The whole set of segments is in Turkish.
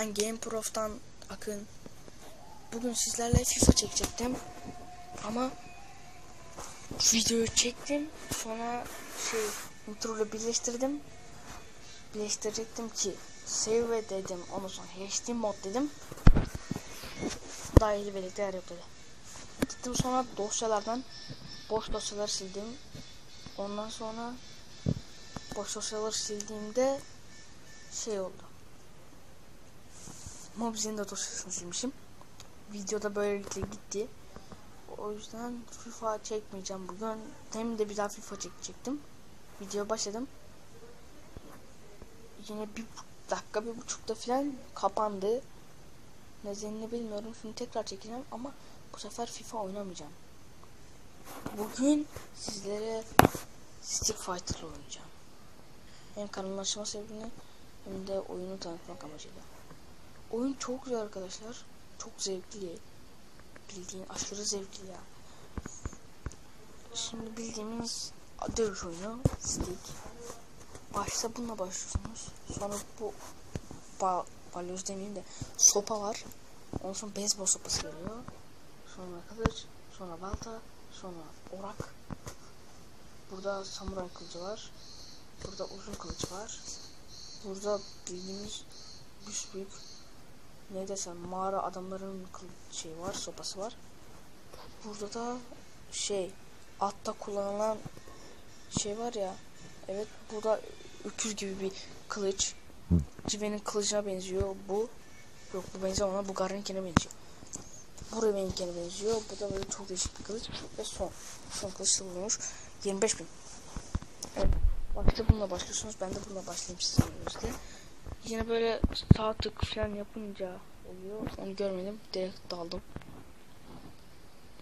Ben GamePro'dan Akın. Bugün sizlerle FIFA çekecektim. Ama videoyu çektim. Sonra şey intro ile birleştirdim. Birleştirecektim ki save dedim. Ondan sonra HD mod dedim. Daha iyi belirtiler yok dedi. Gittim sonra dosyalardan boş dosyaları sildim. Ondan sonra boş dosyaları sildiğimde şey oldu. Mobiz'in de dosyasını silmişim. Videoda böylelikle gitti. O yüzden FIFA çekmeyeceğim bugün. Hem de bir daha FIFA çekecektim. Video başladım. Yine bir dakika, bir buçukta falan kapandı. Nedenini bilmiyorum. Şimdi tekrar çekeceğim ama bu sefer FIFA oynamayacağım. Bugün sizlere Stick Fighter oynayacağım. Hem kanalın açma sebebini hem de oyunu tanıtmak amacıyla. Oyun çok güzel arkadaşlar. Çok zevkli. Bildiğin aşırı zevkli ya. Şimdi bildiğimiz dövüş oyunu Stick. Başta bununla başlıyorsunuz. Sonra bu ba balyoz demeyeyim de sopa var. Ondan sonra beyzbol sopası geliyor. Sonra kılıç, sonra balta, sonra orak. Burada samuray kılıcı var. Burada uzun kılıç var. Burada bildiğimiz büyük ne desem mağara adamların şey var, sopası var. Burada da şey atta kullanılan şey var ya. Evet burada öküz gibi bir kılıç. Cive'nin kılıcına benziyor bu. Yok bu benziyor ona bu Garninkine benziyor. Bu Reven'inkine benziyor. Bu da böyle çok değişik bir kılıç. Ve son. Son kılıç da bulunmuş. 25 bin. Evet. Başta bununla başlıyorsunuz. Ben de bununla başlayayım sizin önünüzde. Yine böyle sağ tık falan yapınca oluyor. Onu görmedim. Direkt daldım.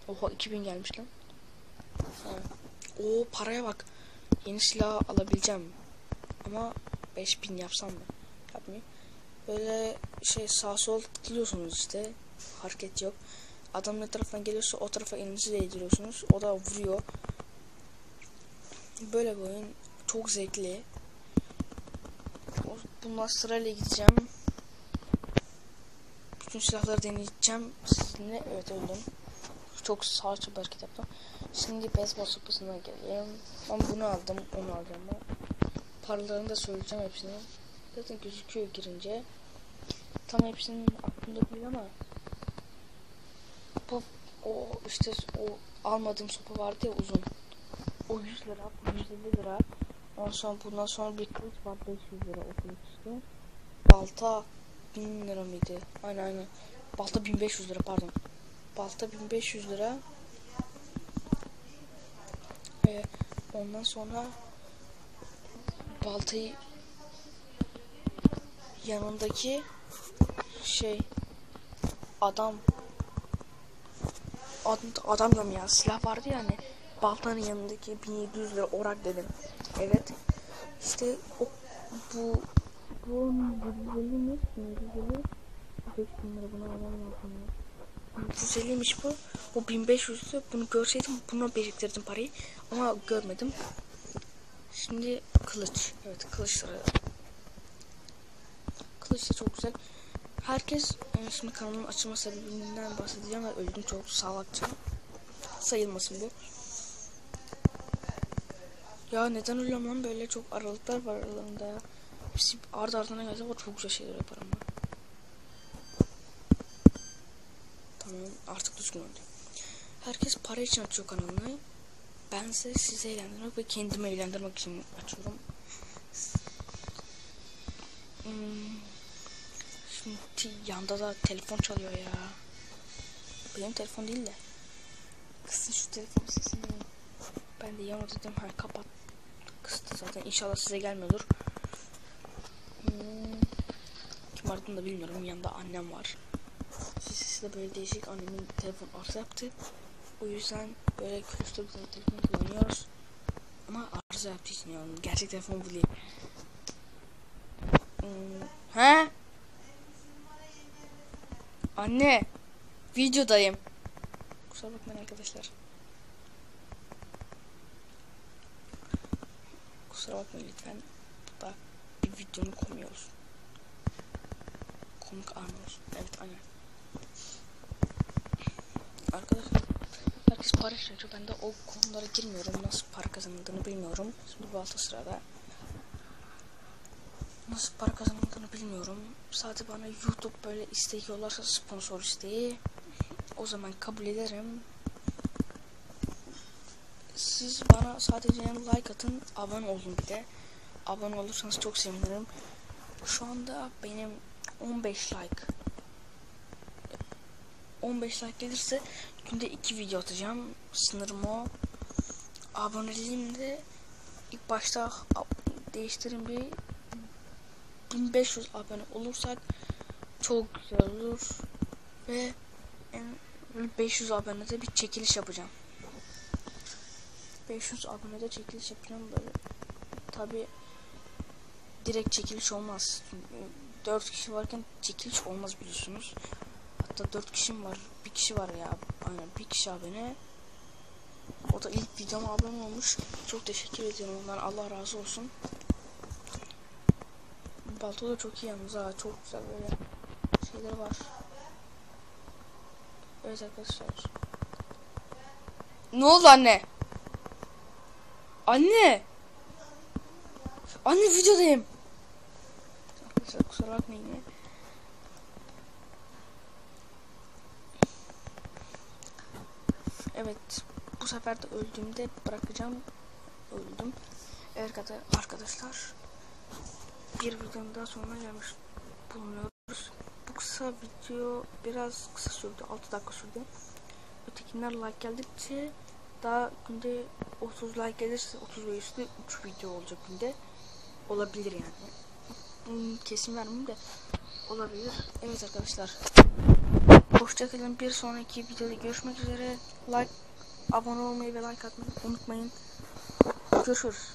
Oha 2000 gelmiş lan. Ha. Paraya bak. Yeni silah alabileceğim. Ama 5000 yapsam mı? Yapmayayım. Böyle şey sağ sol gidiyorsunuz işte. Hareket yok. Adam ne taraftan geliyorsa o tarafa elinizi değdiriyorsunuz. O da vuruyor. Böyle bir oyun. Çok zevkli. Bunlar sırayla gideceğim. Bütün silahları deneyeceğim sizinle. Evet öldüm. Çok sağ çabuk hareket yaptım. Şimdi beyzbol sopasına geleyim. Ben bunu aldım, onu alacağım. Paralarını da söyleyeceğim hepsini. Zaten gözüküyor girince. Tam hepsinin aklımda değil ama bu o işte o almadığım sopa vardı ya uzun. O 100 lira, bu 150 lira. Ondan sonra bundan sonra bir kılıç var 500 lira o. Balta 1000 lira mıydı? Aynen aynen. Balta 1500 lira pardon. Balta 1500 lira. Ve ondan sonra baltayı yanındaki şey adam adam, adam ya silah vardı ya hani baltanın yanındaki 1700 lira orak dedim. Evet. İşte o bu bu 150'miş 150 5000 lira bunu alamam lazım. 150'miş bu. Bu 1500'lü. Bunu görseydim buna biriktirdim parayı. Ama görmedim. Şimdi kılıç. Evet kılıçları. Kılıç da çok güzel. Herkes yani şimdi kanalın açılma sebebinden bahsedeceğim ve öldüm çok salakça. Sayılmasın bu. Ya neden ölüyorum lan böyle çok aralıklar var aralarında ya. Hepsi ardı ardına gelse o çok güzel şeyler yaparım ben. Tamam artık düzgün oldu. Herkes para için açıyor kanalını. Ben ise sizi eğlendirmek ve kendimi eğlendirmek için açıyorum. Hmm. Şimdi yanda da telefon çalıyor ya. Benim telefon değil de. Kısın şu telefon sesini. Ben de yan dedim ha kapat. Kıstı zaten inşallah size gelmiyordur. Hmm. Kim aradığını da bilmiyorum. Yanında annem var. Sesi de böyle değişik. Annemin telefon arıza yaptı. O yüzden böyle külüstür bir telefon kullanıyoruz. Ama arıza yaptığı için yani gerçek telefon bu değil. Hmm. He? Anne. Videodayım. Kusura bakmayın arkadaşlar. Kusura bakmayın lütfen. Bu da bir videonun komiği olsun. Komik anlıyorsun. Evet aynen. Arkadaşlar herkes para çalışıyor. Ben de o konulara girmiyorum. Nasıl para kazanıldığını bilmiyorum. Şimdi bu altı sırada. Nasıl para kazanıldığını bilmiyorum. Sadece bana YouTube böyle istek yollarsa sponsor isteği. O zaman kabul ederim. Siz bana sadece like atın, abone olun bir de. Abone olursanız çok sevinirim. Şu anda benim 15 like 15 like gelirse günde 2 video atacağım. Sınırım o. Aboneliğim de ilk başta değiştirin bir 1500 abone olursak çok güzel olur ve en 500 abonede bir çekiliş yapacağım. 500 abonede çekiliş yapacağım böyle. Tabi direkt çekiliş olmaz. Çünkü 4 kişi varken çekiliş olmaz biliyorsunuz. Hatta 4 kişim var. Bir kişi var ya. Aynen bir kişi abone. O da ilk videoma abone olmuş. Çok teşekkür ediyorum ondan. Allah razı olsun. Balto da çok iyi yalnız ha. Çok güzel böyle şeyler var. Evet arkadaşlar. Ne oldu anne? Anne! Anne videodayım. Kusura bakmayın ya. Evet. Bu sefer de öldüğümde bırakacağım. Öldüm. Evet arkadaşlar. Bir videonun daha sonuna gelmiş bulunuyoruz. Bu kısa video biraz kısa sürdü. 6 dakika sürdü. Ötekiler like geldikçe daha günde 30 like gelirse 30 ve üstü 3 video olacak günde. Olabilir yani. Hmm, kesin vermeyeyim de olabilir. Evet arkadaşlar. Hoşçakalın. Bir sonraki videoda görüşmek üzere. Like, abone olmayı ve like atmayı unutmayın. Görüşürüz.